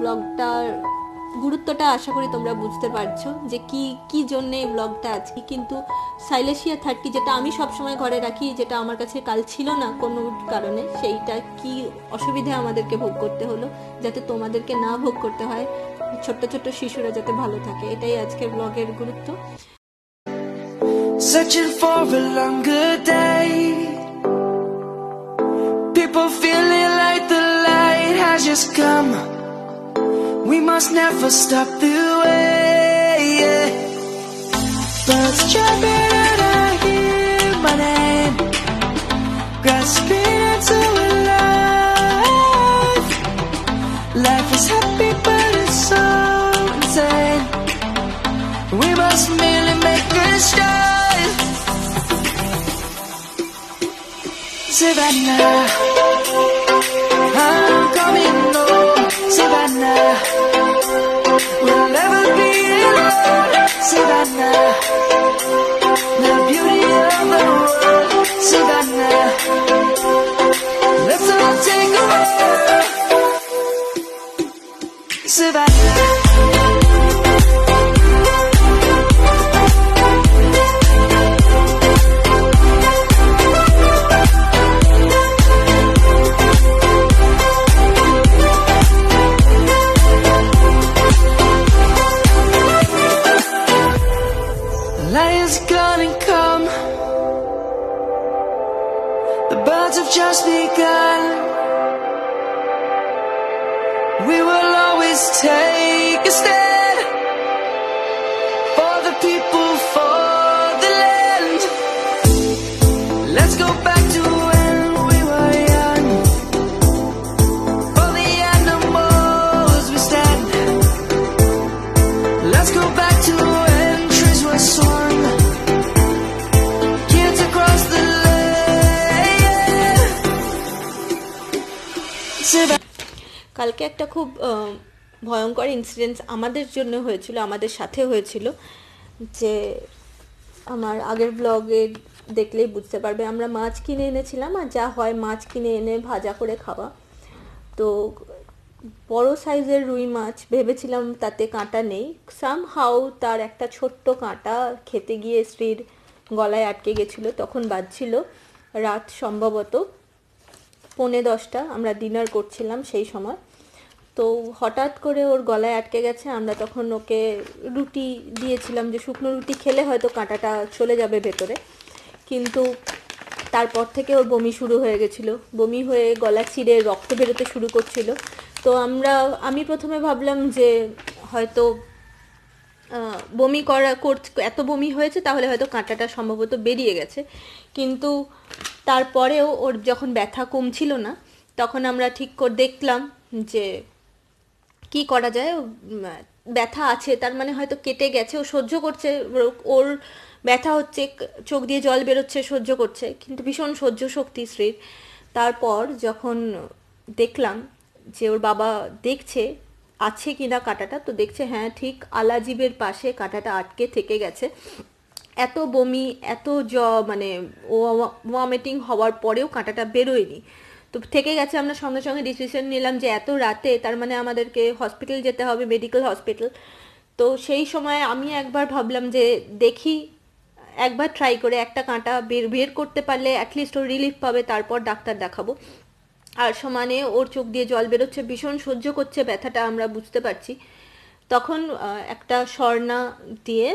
ব্লগটার গুরুত্বটা আশা করি তোমরা বুঝতে পারছ যে কি কি জন্য এই ব্লগটা আজকে কিন্তু সাইলেশিয়া থার্টি যেটা আমি সবসময় ঘরে রাখি, যেটা আমার কাছে কাল ছিল না কোনো কারণে, সেইটা কি অসুবিধে আমাদেরকে ভোগ করতে হলো, যাতে তোমাদেরকে না ভোগ করতে হয়, ছোট্ট ছোট্ট শিশুরা যাতে ভালো থাকে, এটাই আজকের ব্লগের গুরুত্ব Searching for a longer day. People feeling like the light has just come. We must never stop the way. Yeah. Birds jumping and I hear my name. Grasping into life. Life is happy, but it's so insane. We must merely make a start. Savannah, Lion's gonna come. The birds have just begun. We will always take a stand কালকে একটা খুব ভয়ঙ্কর incident আমাদের জন্য হয়েছিল, আমাদের সাথে হয়েছিল, যে আমার আগের ব্লগে দেখলেই বুঝতে পারবে, আমরা মাছ কিনে এনেছিলাম আর যা হয় মাছ কিনে এনে ভাজা করে খাওয়া। তো বড় সাইজের রুই মাছ, ভেবেছিলাম তাতে কাঁটা নেই সাম হাউ তার একটা ছোট্ট কাঁটা খেতে গিয়ে স্ত্রীর গলায় আটকে গেছিল, তখন বাজছিল, রাত সম্ভবত। পৌনে দশটা, আমরা ডিনার করছিলাম সেই সময়। তো হঠাৎ করে ওর গলায় আটকে গেছে, আমরা তখন ওকে রুটি দিয়েছিলাম যে শুকনো রুটি খেলে হয়তো কাঁটাটা চলে যাবে ভেতরে। কিন্তু তারপর থেকে ওর বমি শুরু হয়ে গেছিল। বমি হয়ে গলা চিরে রক্ত বেরোতে শুরু করছিল। তো আমরা, আমি প্রথমে ভাবলাম যে হয়তো বমি করা এত বমি হয়েছে তাহলে হয়তো কাঁটাটা সম্ভবত বেরিয়ে গেছে। কিন্তু তারপরেও ওর যখন ব্যথা কমছিল না, তখন আমরা ঠিক করে দেখলাম যে কি করা যায় ব্যথা আছে, তার মানে হয়তো কেটে গেছে, ও সহ্য করছে ওর- ব্যথা হচ্ছে চোখ দিয়ে জল বেরোচ্ছে, সহ্য করছে, কিন্তু ভীষণ সহ্য শক্তি শ্রীর তারপর যখন দেখলাম যে ওর বাবা দেখছে, আছে কিনা কাঁটাটা, তো দেখছে হ্যাঁ ঠিক আলাজিবের পাশে কাঁটাটা আটকে থেকে গেছে। এত বমি, এত জ মানে ওয়ামিটিং হওয়ার পরেও কাঁটাটা বেরোয়নি। তো থেকে গেছে আমরা সঙ্গে সঙ্গে ডিসিশন নিলাম যে এত রাতে তার মানে আমাদেরকে হসপিটাল যেতে হবে মেডিকেল হসপিটাল তো সেই সময় আমি একবার ভাবলাম যে দেখি, একবার ট্রাই করে একটা কাঁটা বের বের করতে পারলে অ্যাটলিস্ট ও রিলিফ পাবে, তারপর ডাক্তার দেখাবো। আর সমানে ওর চোখ দিয়ে জল বেরোচ্ছে, ভীষণ সহ্য করছে, ব্যথাটা আমরা বুঝতে পারছি। তখন একটা স্বর্ণা দিয়ে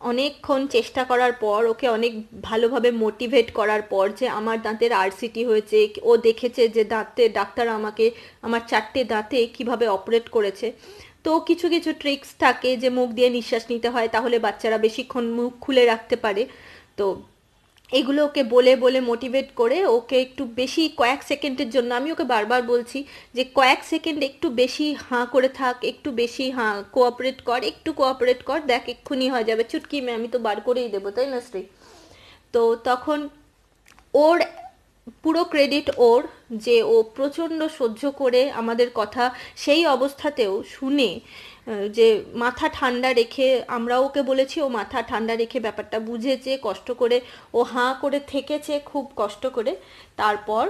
অনেকক্ষণ চেষ্টা করার পর, ওকে অনেক ভালোভাবে মোটিভেট করার পর যে আমার দাঁতের আরসিটি হয়েছে, ও দেখেছে যে দাঁতে, ডাক্তার আমাকে, আমার চারটে দাঁতে কীভাবে অপারেট করেছে। তো কিছু কিছু ট্রিক্স থাকে যে মুখ দিয়ে নিঃশ্বাস নিতে হয়, তাহলে বাচ্চারা বেশিক্ষণ মুখ খুলে রাখতে পারে। তো এগুলো ওকে বলে বলে মোটিভেট করে ওকে একটু বেশি কয়েক সেকেন্ডের জন্য, আমি ওকে বারবার বলছি যে কয়েক সেকেন্ড একটু বেশি হাঁ করে থাক, একটু বেশি হাঁ কোঅপারেট কর, একটু কোঅপারেট কর, দেখ এক্ষুনি হয়ে যাবে। চুটকি আমি তো বার করেই দেবো, তাই না, শ্রী? তো তখন ওর পুরো ক্রেডিট ওর যে ও প্রচণ্ড সহ্য করে আমাদের কথা সেই অবস্থাতেও শুনে যে মাথা ঠান্ডা রেখে আমরা ওকে বলেছি, ও মাথা ঠান্ডা রেখে ব্যাপারটা বুঝেছে, কষ্ট করে ও হাঁ করে থেকেছে, খুব কষ্ট করে। তারপর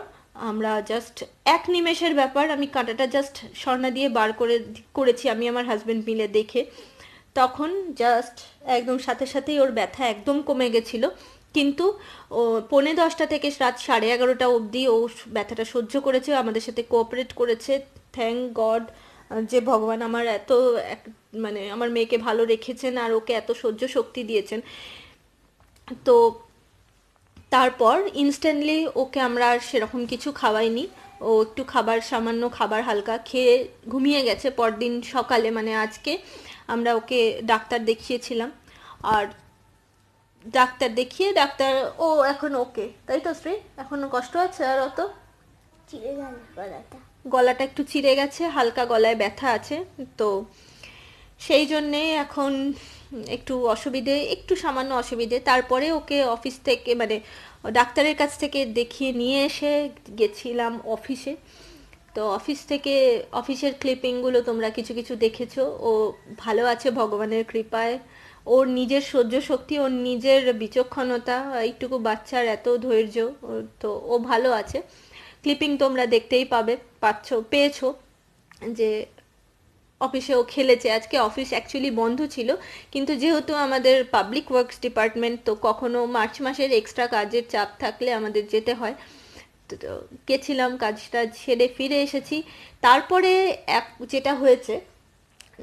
আমরা জাস্ট এক নিমেষের ব্যাপার, আমি কাঁটাটা জাস্ট স্বর্ণা দিয়ে বার করে করেছি, আমি আমার হাজব্যান্ড মিলে দেখে। তখন জাস্ট একদম সাথে সাথেই ওর ব্যথা একদম কমে গেছিল। কিন্তু ও পৌনে দশটা থেকে রাত সাড়ে এগারোটা অবধি ও ব্যথাটা সহ্য করেছে আমাদের সাথে কোঅপারেট করেছে। থ্যাংক গড যে ভগবান আমার এত এক- মানে আমার মেয়েকে ভালো রেখেছেন আর ওকে এত সহ্য শক্তি দিয়েছেন। তো তারপর ইনস্ট্যান্টলি ওকে আমরা আর সেরকম কিছু খাওয়াইনি। ও একটু খাবার, সামান্য খাবার হালকা খেয়ে ঘুমিয়ে গেছে। পরদিন সকালে মানে আজকে, আমরা ওকে ডাক্তার দেখিয়েছিলাম। আর ডাক্তার দেখিয়ে ডাক্তার ও এখন ওকে। তাই তো শ্রী? এখনও কষ্ট আছে আর অত? চিড়ে গেল গলাটা। গলাটা একটু চিড়ে গেছে হালকা গলায় ব্যথা আছে তো সেই জন্যে এখন একটু অসুবিধে একটু সামান্য অসুবিধে। তারপরে ওকে অফিস থেকে মানে ডাক্তারের কাছ থেকে দেখিয়ে নিয়ে এসে গেছিলাম অফিসে। তো অফিস থেকে অফিসের ক্লিপিংগুলো তোমরা কিছু কিছু দেখেছ। ও ভালো আছে ভগবানের কৃপায়। ওর নিজের সহ্য শক্তি, ওর নিজের বিচক্ষণতা, এইটুকু বাচ্চার এত ধৈর্য তো ও ভালো আছে। ক্লিপিং তোমরা দেখতেই পাবে, পাচ্ছ, পেয়েছ যে অফিসে ও খেলেছে। আজকে অফিস অ্যাকচুয়ালি বন্ধ ছিল, কিন্তু যেহেতু আমাদের পাবলিক ওয়ার্কস ডিপার্টমেন্ট তো কখনো মার্চ মাসের এক্সট্রা কাজের চাপ থাকলে আমাদের যেতে হয়। তো গেছিলাম, কাজটা ছেড়ে ফিরে এসেছি। তারপরে এক, যেটা হয়েছে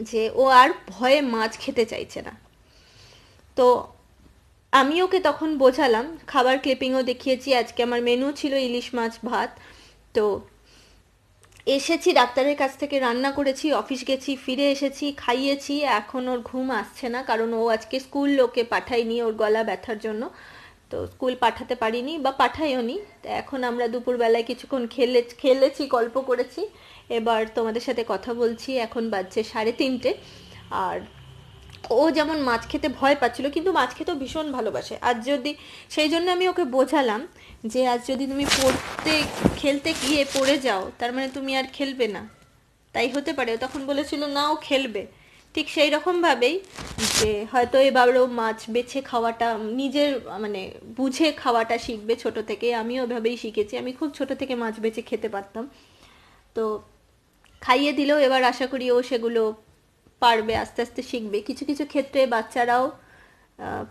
যে ও আর ভয়ে মাছ খেতে চাইছে না। তো আমি ওকে তখন বোঝালাম, খাবার ক্লিপিংও দেখিয়েছি, আজকে আমার মেনু ছিল ইলিশ মাছ, ভাত। তো এসেছি, ডাক্তারের কাছ থেকে রান্না করেছি অফিস গেছি, ফিরে এসেছি, খাইয়েছি, এখন ওর ঘুম আসছে না, কারণ ও আজকে স্কুল লোকে পাঠায়নি ওর গলা ব্যথার জন্য। তো স্কুল পাঠাতে পারিনি বা পাঠাইও নি এখন আমরা দুপুরবেলায় কিছুক্ষণ খেলে, খেলেছি, গল্প করেছি। এবার তোমাদের সাথে কথা বলছি, এখন বাজছে সাড়ে তিনটে। আর ও যেমন মাছ খেতে ভয় পাচ্ছিল, কিন্তু মাছ খেতেও ভীষণ ভালোবাসে। আজ যদি, সেই জন্য আমি ওকে বোঝালাম যে আজ যদি তুমি পড়তে, খেলতে গিয়ে পড়ে যাও, তার মানে তুমি আর খেলবে না। তাই হতে পারে তখন বলেছিল, না, ও খেলবে। ঠিক সেই রকমভাবেই যে হয়তো এবারও মাছ বেছে খাওয়াটা, নিজের মানে বুঝে খাওয়াটা শিখবে ছোট থেকে। আমিও ওভাবেই শিখেছি, আমি খুব ছোট থেকে মাছ বেছে খেতে পারতাম। তো খাইয়ে দিলেও এবার আশা করি ও সেগুলো পারবে, আস্তে আস্তে শিখবে। কিছু কিছু ক্ষেত্রে বাচ্চারাও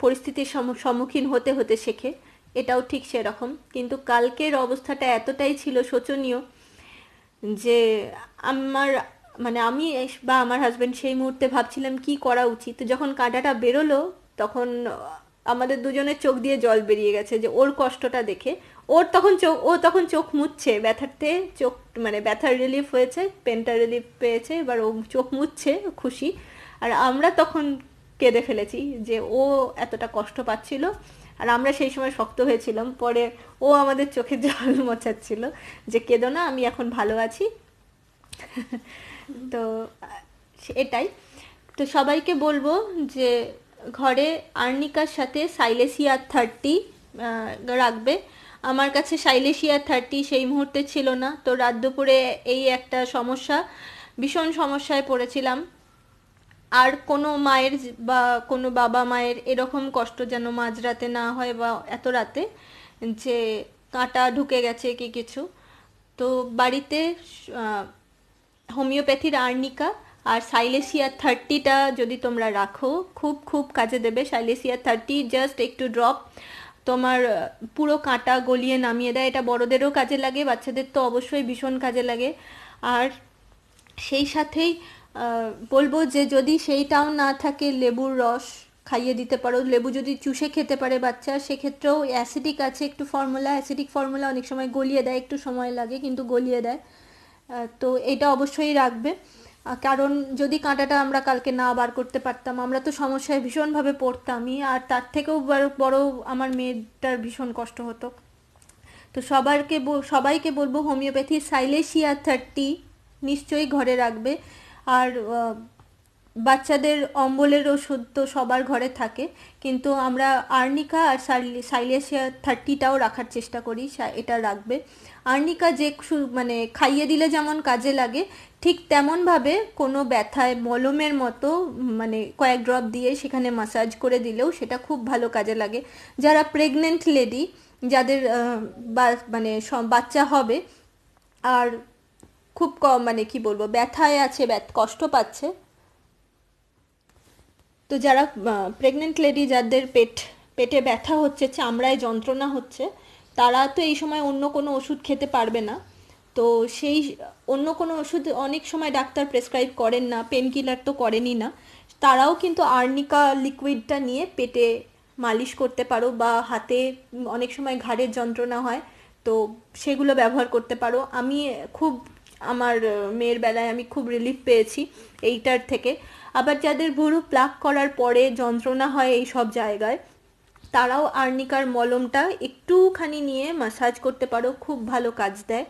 পরিস্থিতির সম্মু- সম্মুখীন হতে হতে শেখে। এটাও ঠিক সেরকম। কিন্তু কালকের অবস্থাটা এতটাই ছিল শোচনীয় যে আমার মানে আমি বা আমার হাজব্যান্ড সেই মুহূর্তে ভাবছিলাম, কি করা উচিত? যখন কাঁটাটা বেরোলো, তখন আমাদের দুজনের চোখ দিয়ে জল বেরিয়ে গেছে যে ওর কষ্টটা দেখে ওর তখন চোখ, ও তখন চোখ মুছছে, ব্যথাতে চোখ মানে ব্যথার রিলিফ হয়েছে পেনটা রিলিফ পেয়েছে, এবার ও চোখ মুছছে, খুশি। আর আমরা তখন কেঁদে ফেলেছি যে ও এতটা কষ্ট পাচ্ছিল, আর আমরা সেই সময় শক্ত হয়েছিলাম। পরে ও আমাদের চোখে জল মোছাচ্ছিল যে, কেঁদো না, আমি এখন ভালো আছি। তো এটাই। তো সবাইকে বলব যে, ঘরে আর্নিকার সাথে সাইলেসিয়া থার্টি রাখবে। আমার কাছে সাইলেসিয়া থার্টি সেই মুহূর্তে ছিল না। তো রাত দুপুরে এই একটা সমস্যা, ভীষণ সমস্যায় পড়েছিলাম। আর কোনো মায়ের বা কোনো বাবা মায়ের এরকম কষ্ট যেন মাঝরাতে না হয় বা এত রাতে যে কাঁটা ঢুকে গেছে কি কিছু। তো বাড়িতে হোমিওপ্যাথির আর্নিকা আর সাইলেসিয়া থার্টিটা যদি তোমরা রাখো, খুব খুব কাজে দেবে। সাইলেসিয়া থার্টি জাস্ট একটু ড্রপ তোমার পুরো কাঁটা গলিয়ে নামিয়ে দেয়। এটা বড়দেরও কাজে লাগে, বাচ্চাদের তো অবশ্যই ভীষণ কাজে লাগে। আর সেই সাথেই বলব যে যদি সেইটাও না থাকে, লেবুর রস খাইয়ে দিতে পারো। লেবু যদি চুষে খেতে পারে বাচ্চা, সেক্ষেত্রেও অ্যাসিডিক আছে, একটু ফর্মুলা অ্যাসিডিক ফর্মুলা অনেক সময় গলিয়ে দেয়, একটু সময় লাগে, কিন্তু গলিয়ে দেয়। তো এটা অবশ্যই রাখবে। কারণ যদি কাঁটাটা আমরা কালকে না বার করতে পারতাম, আমরা তো সমস্যায় ভীষণভাবে পড়তামই, আর তার থেকেও বড় আমার মেয়েটার ভীষণ কষ্ট হতো। তো সবারকে সবাইকে বলব হোমিওপ্যাথি, সাইলেশিয়া থার্টি নিশ্চয়ই ঘরে রাখবে। আর বাচ্চাদের অম্বলের ওষুধ তো সবার ঘরে থাকে, কিন্তু আমরা আর্নিকা আর সাইলে- সাইলেশিয়া থার্টিটাও রাখার চেষ্টা করি এটা রাখবে। আর্নিকা যে মানে খাইয়ে দিলে যেমন কাজে লাগে, ঠিক তেমনভাবে কোনো ব্যথায় মলমের মতো মানে কয়েক ড্রপ দিয়ে সেখানে মাসাজ করে দিলেও সেটা খুব ভালো কাজে লাগে। যারা প্রেগনেন্ট লেডি, যাদের মানে বাচ্চা হবে, আর খুব কম মানে কি বলব, ব্যথায় আছে কষ্ট পাচ্ছে তো যারা প্রেগনেন্ট লেডি যাদের পেট, পেটে ব্যথা হচ্ছে, চামড়ায় যন্ত্রণা হচ্ছে, তারা তো এই সময় অন্য কোনো ওষুধ খেতে পারবে না। তো সেই, অন্য কোনো ওষুধ অনেক সময় ডাক্তার প্রেসক্রাইব করেন না পেন কিলার তো করেনই না। তারাও কিন্তু আর্নিকা লিকুইডটা নিয়ে পেটে মালিশ করতে পারো বা হাতে অনেক সময় ঘাড়ের যন্ত্রণা হয়, তো সেগুলো ব্যবহার করতে পারো। আমি খুব, আমার মেয়ের বেলায় আমি খুব রিলিফ পেয়েছি এইটার থেকে। আবার যাদের ভুরু প্লাক করার পরে যন্ত্রণা হয় এই সব জায়গায়, তারাও আর্নিকার মলমটা একটুখানি নিয়ে মাসাজ করতে পারো, খুব ভালো কাজ দেয়।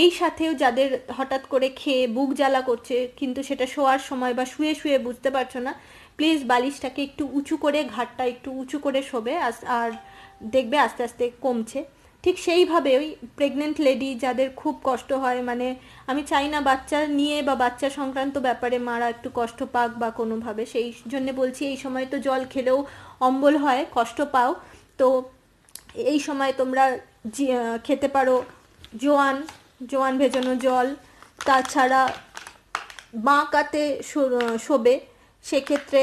এই সাথেও যাদের হঠাৎ করে খেয়ে বুক জ্বালা করছে, কিন্তু সেটা শোয়ার সময় বা শুয়ে শুয়ে বুঝতে পারছ না প্লিজ বালিশটাকে একটু উঁচু করে, ঘাটটা একটু উঁচু করে শোবে আর দেখবে আস্তে আস্তে কমছে। ঠিক সেইভাবে ওই প্রেগনেন্ট লেডি যাদের খুব কষ্ট হয় মানে আমি চাই না বাচ্চা নিয়ে বা বাচ্চা সংক্রান্ত ব্যাপারে মারা একটু কষ্ট পাক বা কোনোভাবে। সেই জন্য বলছি এই সময় তো জল খেলেও অম্বল হয়, কষ্ট পাও। তো এই সময় তোমরা খেতে পারো জোয়ান জোয়ান ভেজানো জল। তাছাড়া বাঁ কাতে শোবে। সেক্ষেত্রে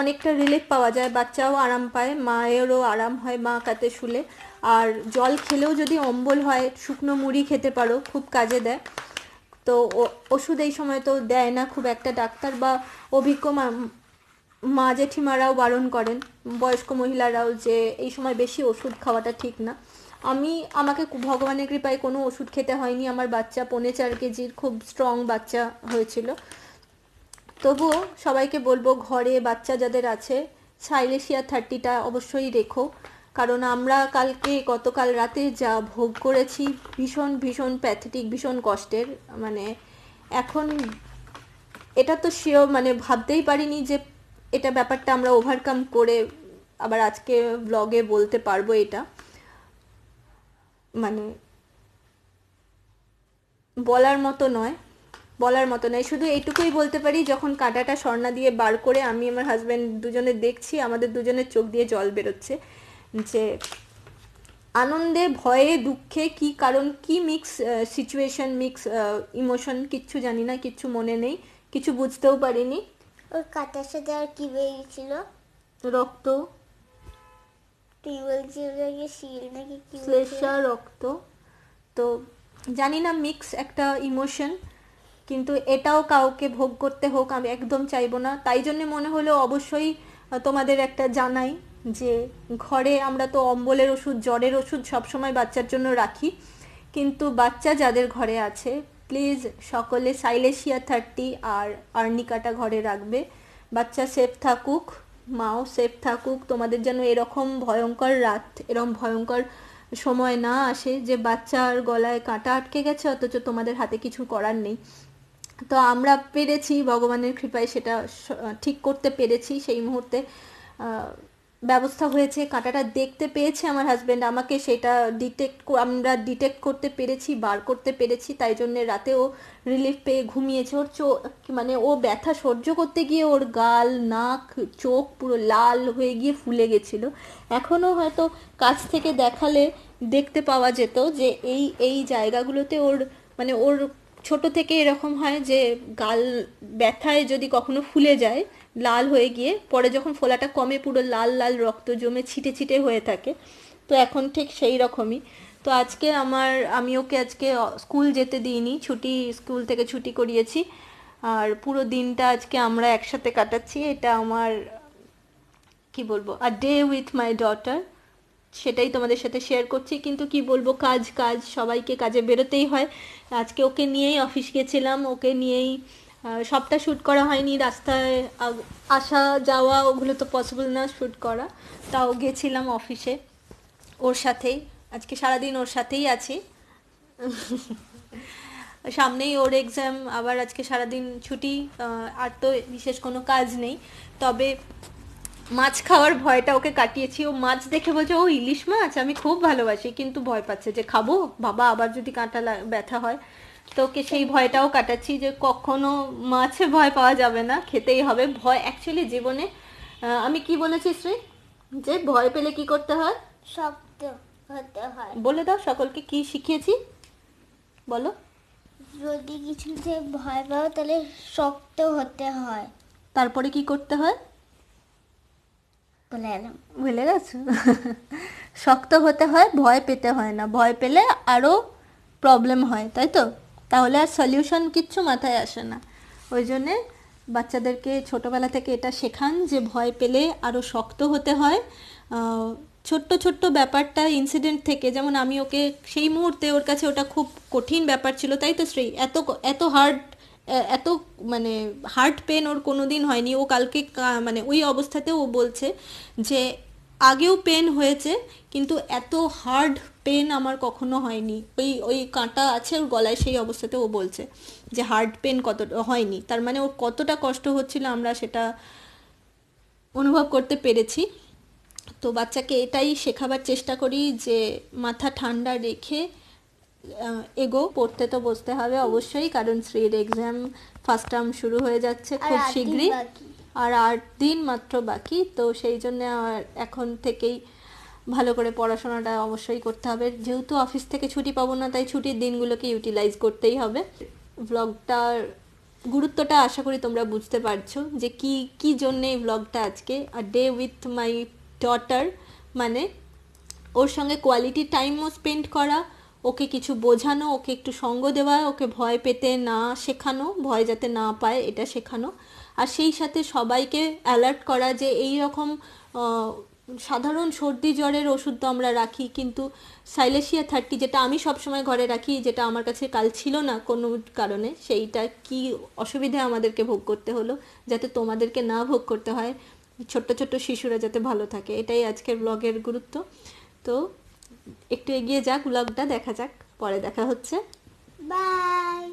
অনেকটা রিলিফ পাওয়া যায়, বাচ্চাও আরাম পায়, মায়েরও আরাম হয় মা কাতে শুলে। আর জল খেলেও যদি অম্বল হয়, শুকনো মুড়ি খেতে পারো, খুব কাজে দেয়। তো ওষুধ এই সময় তো দেয় না খুব একটা ডাক্তার বা অভিজ্ঞ মা- মা জেঠিমারাও বারণ করেন, বয়স্ক মহিলারাও যে এই সময় বেশি ওষুধ খাওয়াটা ঠিক না। আমি, আমাকে ভগবানের কৃপায় কোনো ওষুধ খেতে হয়নি, আমার বাচ্চা পৌনে চার কেজির খুব স্ট্রং বাচ্চা হয়েছিল। তবুও সবাইকে বলব, ঘরে বাচ্চা যাদের আছে সাইলেশিয়া থার্টিটা অবশ্যই রেখো। কারণ আমরা কালকে, গতকাল রাতে যা ভোগ করেছি ভীষণ ভীষণ প্যাথেটিক ভীষণ কষ্টের। মানে এখন এটা তো সেও মানে ভাবতেই পারিনি যে এটা ব্যাপারটা আমরা ওভারকাম করে আবার আজকে ব্লগে বলতে পারব এটা। মানে বলার মতো নয়, বলার মতো নয়। শুধু এইটুকুই বলতে পারি, যখন কাঁটাটা স্বর্ণা দিয়ে বার করে আমি আমার হাজব্যান্ড দুজনে দেখছি, আমাদের দুজনের চোখ দিয়ে জল বেরোচ্ছে। যে আনন্দে ভয়ে দুঃখে কি কারণ কি মিক্স সিচুয়েশন মিক্স ইমোশন কিচ্ছু জানি না কিচ্ছু মনে নেই কিছু বুঝতেও পারিনি। ওর কাটার সাথে আর কি বেরিয়েছিল রক্ত। তুই বলছিস নাকি শিল নাকি কি শ্লেষা রক্ত। তো জানি না মিক্স একটা ইমোশন কিন্তু এটাও কাউকে ভোগ করতে হোক আমি একদম চাইব না। তাই জন্য মনে হলো অবশ্যই তোমাদের একটা জানাই। যে ঘরে আমরা তো অম্বলের ওষুধ, জ্বরের ওষুধ সবসময় বাচ্চার জন্য রাখি। কিন্তু বাচ্চা যাদের ঘরে আছে প্লিজ সকলে সাইলেশিয়া থার্টি আর আর্নিকাটা ঘরে রাখবে। বাচ্চা সেফ থাকুক, মাও সেফ থাকুক। তোমাদের যেন এরকম ভয়ঙ্কর রাত, এরকম ভয়ঙ্কর সময় না আসে যে বাচ্চার গলায় কাঁটা আটকে গেছে, অথচ তোমাদের হাতে কিছু করার নেই। তো আমরা পেরেছি, ভগবানের কৃপায় সেটা ঠিক করতে পেরেছি। সেই মুহূর্তে ব্যবস্থা হয়েছে, কাঁটাটা দেখতে পেয়েছে আমার হাজব্যান্ড আমাকে সেটা ডিটেক্ট আমরা ডিটেক্ট করতে পেরেছি, বার করতে পেরেছি, তাই জন্য রাতে ও রিলিফ পেয়ে ঘুমিয়েছে। ওর চো মানে ও ব্যথা সহ্য করতে গিয়ে ওর গাল, নাক, চোখ পুরো লাল হয়ে গিয়ে ফুলে গেছিল। এখনও হয়তো কাছ থেকে দেখালে দেখতে পাওয়া যেত যে এই এই জায়গাগুলোতে ওর মানে ওর ছোট থেকে এরকম হয় যে গাল ব্যথায় যদি কখনো ফুলে যায় লাল হয়ে গিয়ে, পরে যখন ফোলাটা কমে পুরো লাল লাল রক্ত জমে ছিটে ছিটে হয়ে থাকে, তো এখন ঠিক সেই রকমই। তো আজকে আমার, আমি ওকে আজকে স্কুল যেতে দিইনি, ছুটি, স্কুল থেকে ছুটি করিয়েছি। আর পুরো দিনটা আজকে আমরা একসাথে কাটাচ্ছি, এটা আমার, কি বলব a day with my daughter সেটাই তোমাদের সাথে শেয়ার করছি, কিন্তু কি বলব, কাজ কাজ, সবাইকে কাজে বেরোতেই হয়। আজকে ওকে নিয়েই অফিস গেছিলাম, ওকে নিয়েই সবটা শ্যুট করা হয়নি, রাস্তায় আসা, যাওয়া, ওগুলো তো পসিবল না শ্যুট করা। তাও গেছিলাম অফিসে ওর সাথেই, আজকে সারাদিন ওর সাথেই আছি। সামনেই ওর এক্সাম আবার আজকে সারাদিন ছুটি আর তো বিশেষ কোনো কাজ নেই। তবে মাছ খাওয়ার ভয়টা ওকে কাটিয়েছি। ও মাছ দেখে বলছে, ও ইলিশ মাছ? আমি খুব ভালোবাসি। কিন্তু ভয় পাচ্ছে যে, খাব? বাবা, আবার যদি কাঁটা ব্যথা হয়? তো ওকে সেই ভয়টাও কাটাচ্ছি যে কখনো মাছে ভয় পাওয়া যাবে না খেতেই হবে। ভয় অ্যাকচুয়ালি জীবনে আমি কি বলেছি শ্রী যে ভয় পেলে কি করতে হয়? শক্ত হতে হয়। বলে দাও সকলকে কি শিখিয়েছি? বলো। যদি কিছুতে ভয় পাও তাহলে শক্ত হতে হয়। তারপরে কি করতে হয়? ভুলে গেছো? শক্ত হতে হয় ভয় পেতে হয় না। ভয় পেলে আরও প্রবলেম হয় তাই তো? তাহলে আর সলিউশন কিচ্ছু মাথায় আসে না। ওই জন্যে বাচ্চাদেরকে ছোটোবেলা থেকে এটা শেখান যে ভয় পেলে আরও শক্ত হতে হয়। ছোট্ট ছোট্ট ব্যাপারটা ইনসিডেন্ট থেকে, যেমন আমি ওকে সেই মুহূর্তে ওর কাছে ওটা খুব কঠিন ব্যাপার ছিল, তাই তো শ্রী? এত এত হার্ড এত মানে হার্ট পেন ওর কোনো দিন হয়নি। ও কালকে মানে ওই অবস্থাতেও ও বলছে যে, আগেও পেন হয়েছে, কিন্তু এত হার্ড পেন আমার কখনো হয়নি। ওই ওই কাঁটা আছে ওর গলায় সেই অবস্থাতে ও বলছে যে হার্ড পেন কত হয়নি। তার মানে ওর কতটা কষ্ট হচ্ছিল আমরা সেটা অনুভব করতে পেরেছি। তো বাচ্চাকে এটাই শেখাবার চেষ্টা করি যে মাথা ঠান্ডা রেখে এগো পড়তে তো বসতে হবে অবশ্যই কারণ শ্রীর এক্সাম ফার্স্ট টার্ম শুরু হয়ে যাচ্ছে খুব শীঘ্রই। আর আট দিন মাত্র বাকি তো সেই জন্য আর এখন থেকেই ভালো করে পড়াশোনাটা অবশ্যই করতে হবে। যেহেতু অফিস থেকে ছুটি পাবো না, তাই ছুটির দিনগুলোকে ইউটিলাইজ করতেই হবে। ব্লগটার গুরুত্বটা আশা করি তোমরা বুঝতে পারছ যে কি কি জন্যে এই ব্লগটা আজকে। আর ডে উইথ মাই ডটার মানে ওর সঙ্গে কোয়ালিটি টাইমও স্পেন্ড করা, ওকে কিছু বোঝানো, ওকে একটু সঙ্গ দেওয়া, ওকে ভয় পেতে না শেখানো, ভয় যাতে না পায় এটা শেখানো। আর সেই সাথে সবাইকে অ্যালার্ট করা যে এই রকম সাধারণ সর্দি জ্বরের ওষুধ তো আমরা রাখি, কিন্তু সাইলেশিয়া থার্টি যেটা আমি সবসময় ঘরে রাখি, যেটা আমার কাছে কাল ছিল না কোনো কারণে, সেইটা কি অসুবিধা আমাদেরকে ভোগ করতে হলো, যাতে তোমাদেরকে না ভোগ করতে হয়, ছোট্ট ছোট্ট শিশুরা যাতে ভালো থাকে, এটাই আজকের ব্লগের গুরুত্ব। তো একটু এগিয়ে যাক, ব্লগটা দেখা যাক, পরে দেখা হচ্ছে। বাই!